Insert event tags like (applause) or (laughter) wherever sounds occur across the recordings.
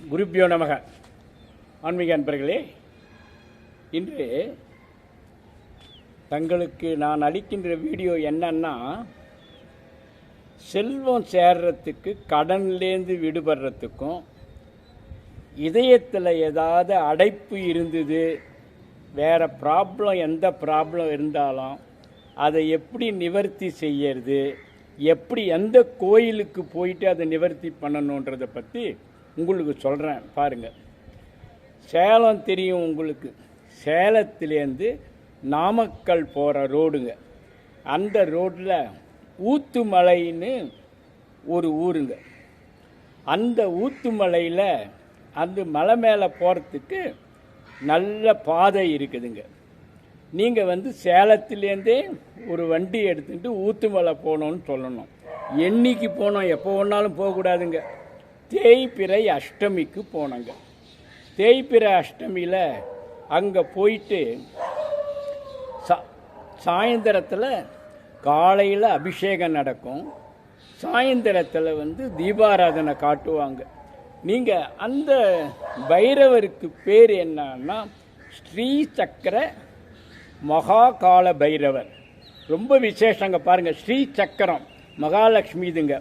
குருப்பியோ நமக. ஆன்மீக அன்பர்களே இன்று தங்களுக்கு நான் அளிக்கின்ற வீடியோ என்னன்னா செல்வம் சேர்றதுக்கு கடன்லேருந்து விடுபடுறதுக்கும் இதயத்தில் ஏதாவது அடைப்பு இருந்தது வேறு ப்ராப்ளம் எந்த ப்ராப்ளம் இருந்தாலும் அதை எப்படி நிவர்த்தி செய்யறது எப்படி எந்த கோயிலுக்கு போயிட்டு அதை நிவர்த்தி பண்ணணுன்றதை பற்றி உங்களுக்கு சொல்கிறேன் பாருங்கள் சேலம் தெரியும் உங்களுக்கு. சேலத்திலேருந்து நாமக்கல் போகிற ரோடுங்க. அந்த ரோட்டில் ஊத்துமலைன்னு ஒரு ஊருங்க. அந்த ஊத்துமலையில் அந்த மலை மேலே போகிறதுக்கு நல்ல பாதை இருக்குதுங்க. நீங்கள் வந்து சேலத்துலேருந்தே ஒரு வண்டி எடுத்துகிட்டு ஊத்துமலை போகணும்னு சொல்லணும். என்னைக்கு போனோம் எப்போ வேணாலும் போகக்கூடாதுங்க. தேய்பிறை அஷ்டமிக்கு போனோங்க. தேய்பிறை அஷ்டமியில் அங்கே போயிட்டு சா சாயந்தரத்தில் காலையில் அபிஷேகம் நடக்கும். சாயந்தரத்தில் வந்து தீபாராதனை காட்டுவாங்க. நீங்கள் அந்த பைரவருக்கு பேர் என்னன்னா ஸ்ரீ சக்கர மகாகால பைரவர். ரொம்ப விசேஷங்க பாருங்கள் ஸ்ரீ சக்கரம் மகாலட்சுமி இதுங்க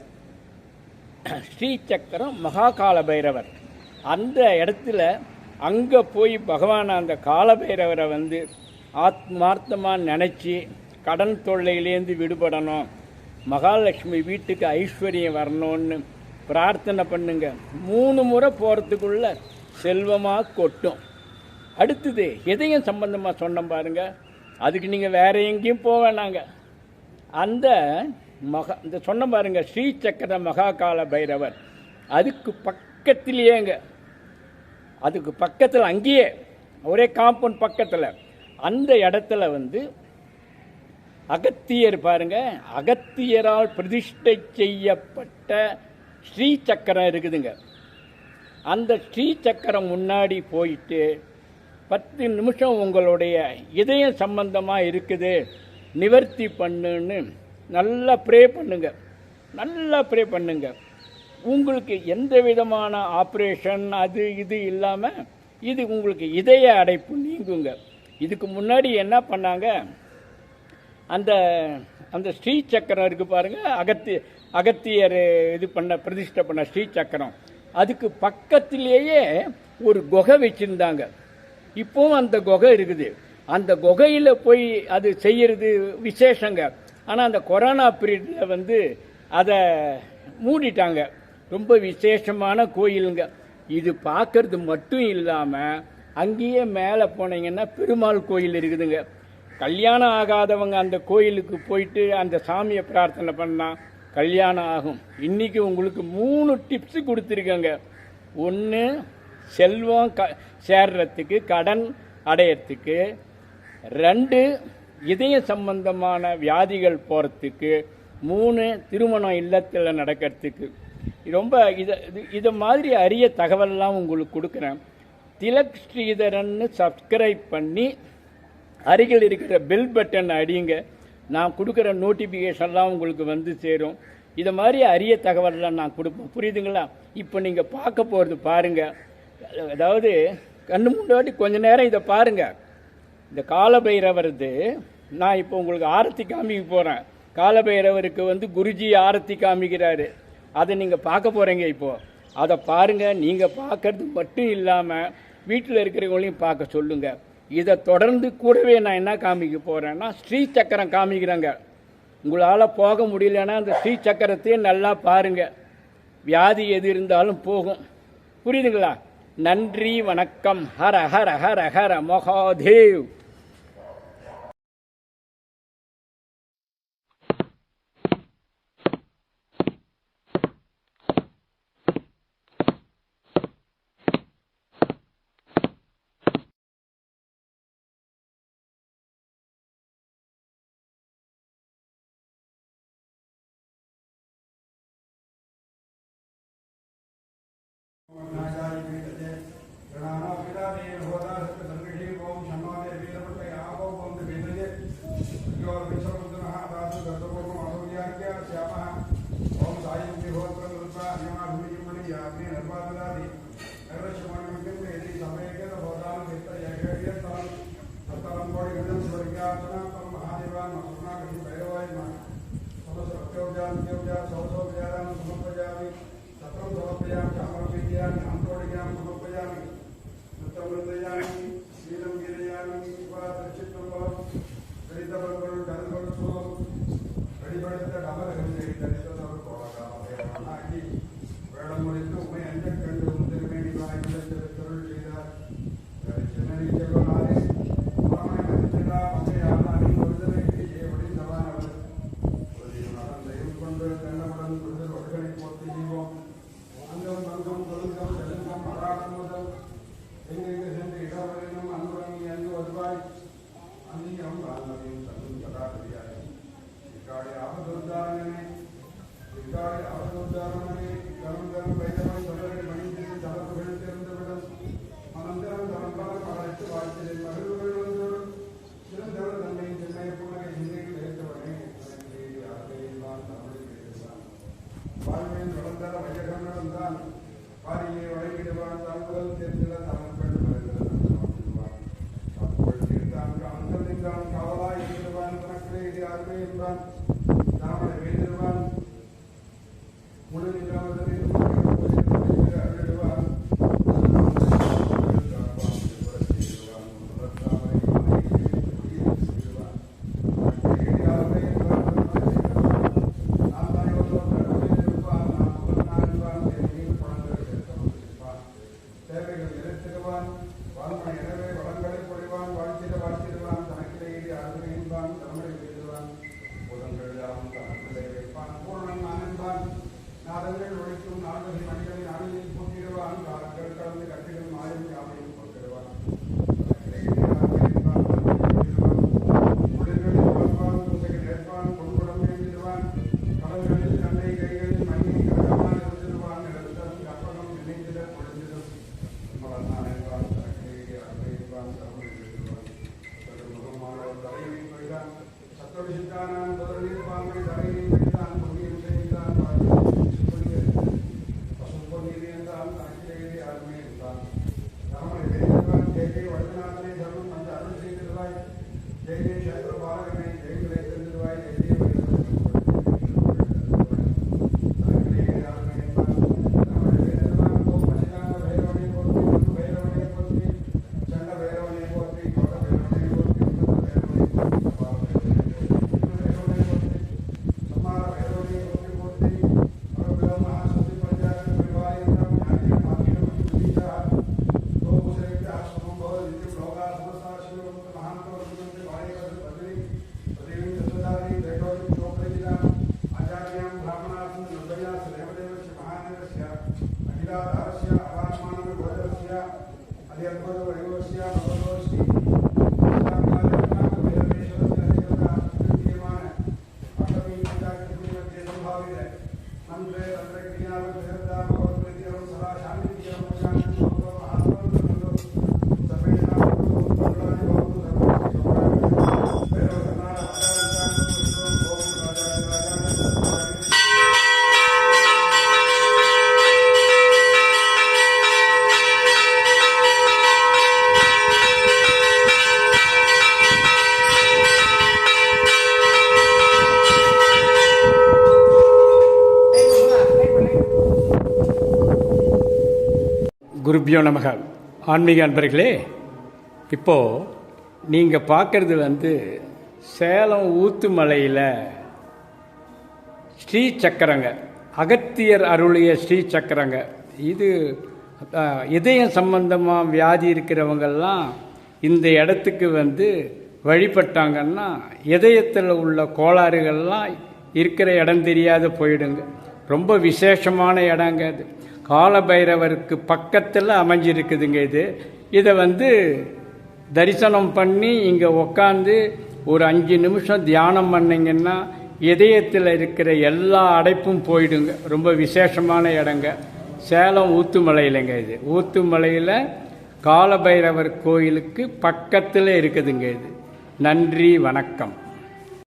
(clears throat) ஸ்ரீ சக்கரம் மகாகால பைரவர் அந்த இடத்துல அங்கே போய் பகவான் அந்த கால பைரவரை வந்து ஆத்மார்த்தமாக நினச்சி கடன் தொல்லையிலேருந்து விடுபடணும். மகாலட்சுமி வீட்டுக்கு ஐஸ்வர்யம் வரணும்னு பிரார்த்தனை பண்ணுங்க. மூணு முறை போகிறதுக்குள்ள செல்வமாக கொட்டும். அடுத்தது இதயம் சம்பந்தமாக சொன்னோம் பாருங்க. அதுக்கு நீங்கள் வேற எங்கேயும் போக வேணாங்க. அந்த மகா இந்த சொன்ன பாருங்க ஸ்ரீ சக்கர மகாகால பைரவர். அதுக்கு பக்கத்திலேயேங்க அதுக்கு பக்கத்தில் அங்கேயே ஒரே காம்பவுண்ட் பக்கத்தில். அந்த இடத்துல வந்து அகத்தியர் பாருங்க அகத்தியரால் பிரதிஷ்டை செய்யப்பட்ட ஸ்ரீ சக்கரம் இருக்குதுங்க. அந்த ஸ்ரீ சக்கரம் முன்னாடி போயிட்டு பத்து நிமிஷம் உங்களுடைய இதயம் சம்பந்தமாக இருக்குது நிவர்த்தி பண்ணுன்னு நல்லா ப்ரே பண்ணுங்க. நல்லா ப்ரே பண்ணுங்க. உங்களுக்கு எந்த விதமான ஆப்ரேஷன் அது இது இல்லாமல் இது உங்களுக்கு இதய அடைப்பு நீங்குங்க. இதுக்கு முன்னாடி என்ன பண்ணாங்க? அந்த அந்த ஸ்ரீ சக்கரம் இருக்குது பாருங்கள் அகத்தி அகத்தியர் இது பண்ண பிரதிஷ்டை பண்ண ஸ்ரீ சக்கரம். அதுக்கு பக்கத்திலேயே ஒரு குகை வச்சுருந்தாங்க. இப்போவும் அந்த குகை இருக்குது. அந்த குகையில் போய் அது செய்கிறது விசேஷங்க. ஆனால் அந்த கொரோனா பீரியடில் வந்து அதை மூடிட்டாங்க. ரொம்ப விசேஷமான கோயிலுங்க. இது பார்க்கறது மட்டும் இல்லாமல் அங்கேயே மேலே போனீங்கன்னா பெருமாள் கோயில் இருக்குதுங்க. கல்யாணம் ஆகாதவங்க அந்த கோயிலுக்கு போயிட்டு அந்த சாமியை பிரார்த்தனை பண்ணால் கல்யாணம் ஆகும். இன்றைக்கி உங்களுக்கு மூணு டிப்ஸ் கொடுத்துருக்கேங்க. ஒன்று செல்வம் க சேர்றதுக்கு கடன் அடையிறதுக்கு. ரெண்டு இதய சம்பந்தமான வியாதிகள் போகிறதுக்கு மூணு திருமணம் இல்லத்தில் நடக்கிறதுக்கு. ரொம்ப இதை இது- இதை மாதிரி அரிய தகவல்லாம் உங்களுக்கு கொடுக்குறேன். திலக் ஸ்ரீதரன்னு சப்ஸ்கிரைப் பண்ணி அருகில் இருக்கிற பெல் பட்டன் அடிங்க நான் கொடுக்குற நோட்டிஃபிகேஷன்லாம் உங்களுக்கு வந்து சேரும். இதை மாதிரி அரிய தகவல்லாம் நான் கொடுப்பேன். புரியுதுங்களா? இப்போ நீங்கள் பார்க்க போகிறது பாருங்கள் அதாவது கண்ணு முன்னாடி கொஞ்ச நேரம் இதை பாருங்கள் இந்த காலபைரவரது நான் இப்போ உங்களுக்கு ஆரத்தி காமிக்க போகிறேன் காலபைரவருக்கு வந்து குருஜி ஆரத்தி காமிக்கிறாரு. அதை நீங்கள் பார்க்க போகிறீங்க இப்போது அதை பாருங்கள் நீங்கள் பார்க்கறது மட்டும் இல்லாமல் வீட்டில் இருக்கிறவங்களையும் பார்க்க சொல்லுங்கள் இதை தொடர்ந்து கூடவே நான் என்ன காமிக்க போகிறேன்னா ஸ்ரீ சக்கரம் காமிக்கிறேங்க. உங்களால் போக முடியலன்னா அந்த ஸ்ரீ சக்கரத்தையும் நல்லா பாருங்கள் வியாதி எது இருந்தாலும் போகும். புரியுதுங்களா? நன்றி வணக்கம். ஹர ஹர ஹர ஹர மகாதேவ். మొక్కలు తెంపడానికి I don't குருப்பியோ நமக. ஆன்மீக அன்பர்களே இப்போது நீங்கள் பார்க்குறது வந்து சேலம் ஊத்துமலையில் ஸ்ரீ சக்கரங்க அகத்தியர் அருளிய ஸ்ரீ சக்கரங்க. இது இதயம் சம்பந்தமாக வியாதி இருக்கிறவங்கெல்லாம் இந்த இடத்துக்கு வந்து வழிபட்டாங்கன்னா இதயத்தில் உள்ள கோளாறுகள்லாம் இருக்கிற இடம் தெரியாத போயிடுங்க. ரொம்ப விசேஷமான இடங்க அது. காலபைரவருக்கு பக்கத்தில் அமைஞ்சிருக்குதுங்க இது. இதை வந்து தரிசனம் பண்ணி இங்கே உக்காந்து ஒரு அஞ்சு நிமிஷம் தியானம் பண்ணிங்கன்னா இதயத்தில் இருக்கிற எல்லா அடைப்பும் போயிடுங்க. ரொம்ப விசேஷமான இடங்க. சேலம் ஊத்துமலையிலங்க இது. ஊத்துமலையில் காலபைரவர் கோயிலுக்கு பக்கத்தில் இருக்குதுங்க இது. நன்றி வணக்கம்.